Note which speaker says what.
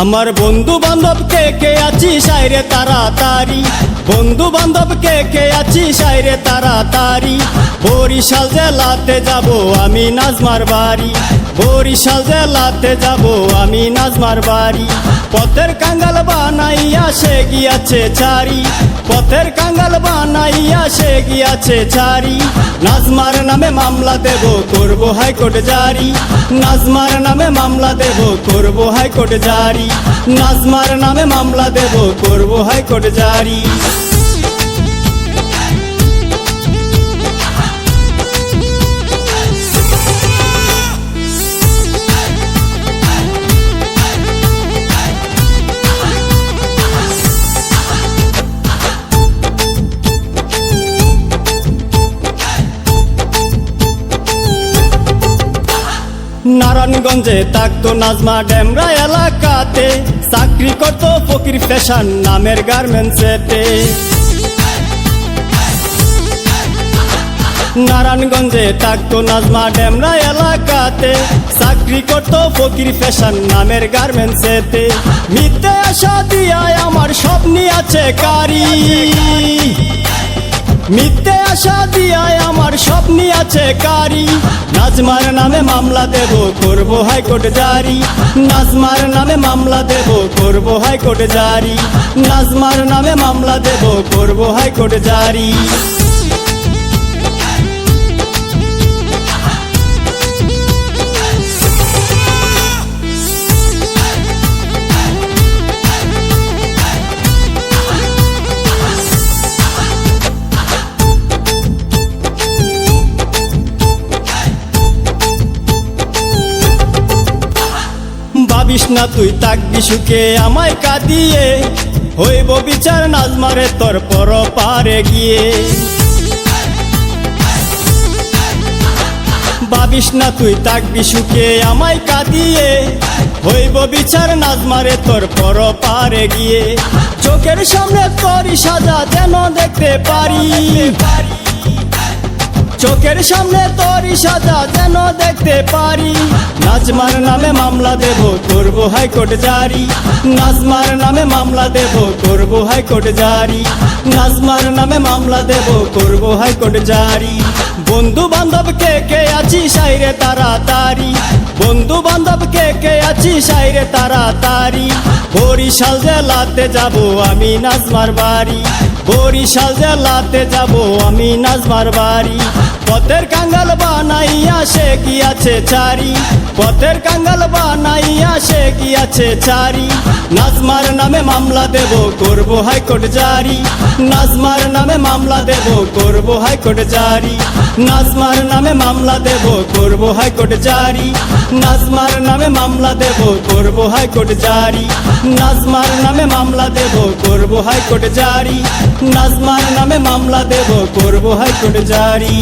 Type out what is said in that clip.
Speaker 1: আমার বন্ধু বান্ধব কে কে আছি সাইরে তাড়াতাড়ি? বন্ধু বান্ধব কে কে আছি সাইরে তাড়াতাড়ি? বরিশাল জেলাতে যাব আমি নাজমার বাড়ি। বরিশাল জেলাতে যাব আমি নাজমার বাড়ি। পথের কাঙ্গাল বানাইয়া সে গিয়াছে চারি। পথের কাঙ্গাল বানাইয়া সে গিয়াছে চারি। নাজমার নামে মামলা দেব, করব হাইকোর্ট জারি। নাজমার নামে মামলা দেব, করব হাইকোর্ট জারি। নাজমার নামে মামলা দেব, করব হাইকোর্ট জারি। নারায়ণগঞ্জে থাকতো নাজমা ডেমরা এলাকাতে। চাকরি করতো ফকির ফ্যাশন নামের গার্মেন্টসেতে নারায়ণগঞ্জে থাকতো নাজমা ডেমরা এলাকাতে। চাকরি করতো ফকির ফ্যাশন নামের গার্মেন্টসেতে মিথ্যে আশা দিয়ায় আমার স্বপ্নি আছে কারি মিথ্যে আশা দিয়ায় আমার স্বপ্নি আছে কারি। নাজমার নামে মামলা দেব, করব হাইকোর্ট জারি। নাজমার নামে মামলা দেব, করব হাইকোর্ট জারি। নাজমার নামে মামলা দেব, করব হাইকোর্ট জারি। না তুই তাকবি সুখে, আমায় কাঁদিয়ে হইব বিচার নাজমারে তোর পর পারে গিয়ে। ভাবিস না তুই তাকবি সুখে, আমায় কাঁদিয়ে হইব বিচার নাজমারে তোর পর পারে গিয়ে। চোখের সামনে তোরই সাজা যেন দেখতে পারি। চোখের সামনে তোরই সাজা যেন দেখতে পারি। নাজমার নামে মামলা দেব, করব হাইকোর্ট জারি। নাজমার নামে মামলা দেব, করব হাইকোর্ট জারি। নাজমার নামে মামলা দেব, করব হাইকোর্ট জারি। বন্ধু বান্ধব কে কে আছি সাইরে তাড়াতাড়ি। বন্ধু বান্ধব কে কে আছি সাইরে তাড়াতাড়ি। বরিশাল জেলাতে যাব আমি নাজমার বাড়ি। বরিশাল জেলাতে যাব আমি নাজমার বাড়ি। পথের কাঙ্গাল বানাইয়া সে গিয়াছে চারি? পথের কাঙ্গাল বানাইয়া সে গিয়াছে চারি? নাজমার নামে মামলা দেব, করব হাইকোর্ট জারি। নাজমার নামে মামলা দেব, করব হাইকোর্ট জারি। নাজমার নামে মামলা দেব, করব হাইকোর্ট জারি। নাজমার নামে মামলা দেব, করব হাইকোর্ট জারি। নাজমার নামে মামলা দেব, করব হাইকোর্ট জারি। নাজমার নামে মামলা দেব করব হাইকোর্ট জারি।